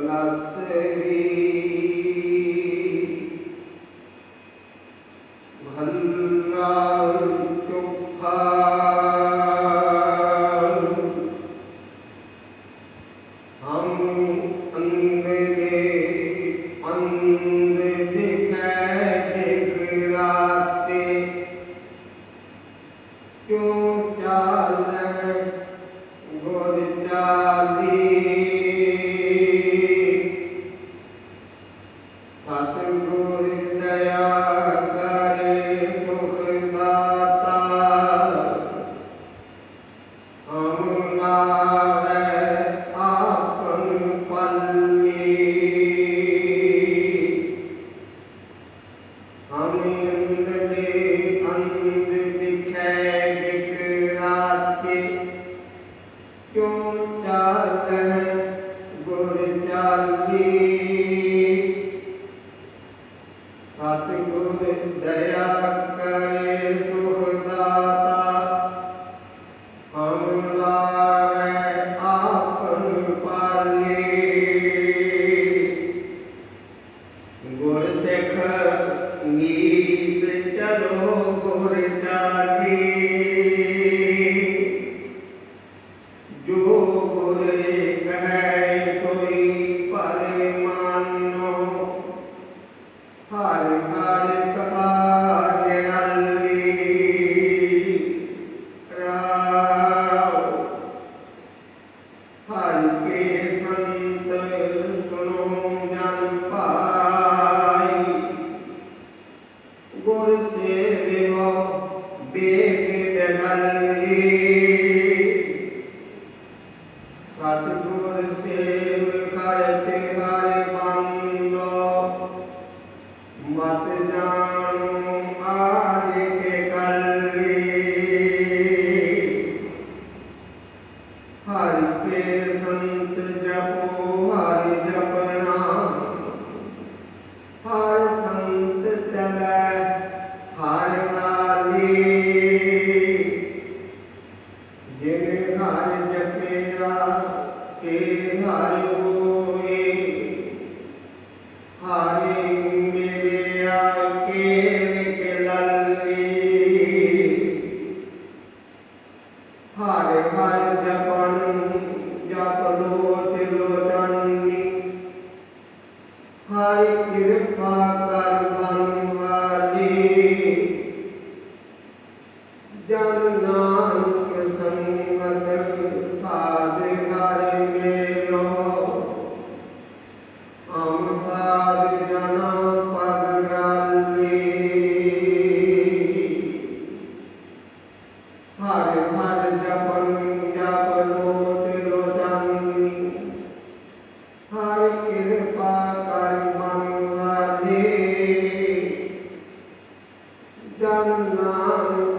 Blessed ਸਤਿਗੁਰ ਦਇਆ ਹਰ ਹਰ ਕਥਾ ਜਿਨ ਹਰ ਜਪੇਗਾ ਸੇ ਹਰਿ ਹੋਏ। ਹਰਿ ਮੇਰੇ ਆਕੇ ਕੇ ਲੱਲੀ। ਹਰ ਜਪਨ ਜਪ ਲੋਚ ਲੋਚਨੀ। ਹਰ ਕਿਰਪਾ ਕਰ ਜਨ ਨਾਨਕ ਸੰਗਤ ਸਾਧ ਹਰ ਮੇਲੋ। ਹਮ ਸਾਧ ਜਨਾ ਪਦ ਗਾਲੀ ਹਰ ਹਰ ਜਪਨ ਜਪ ਲੋਚ ਲੋਚਨੀ ਹਰ ਕਿਰਪਾ ਕਰ ਮਨ ਵਾਲੇ ਜਨ ਨਾਨਕ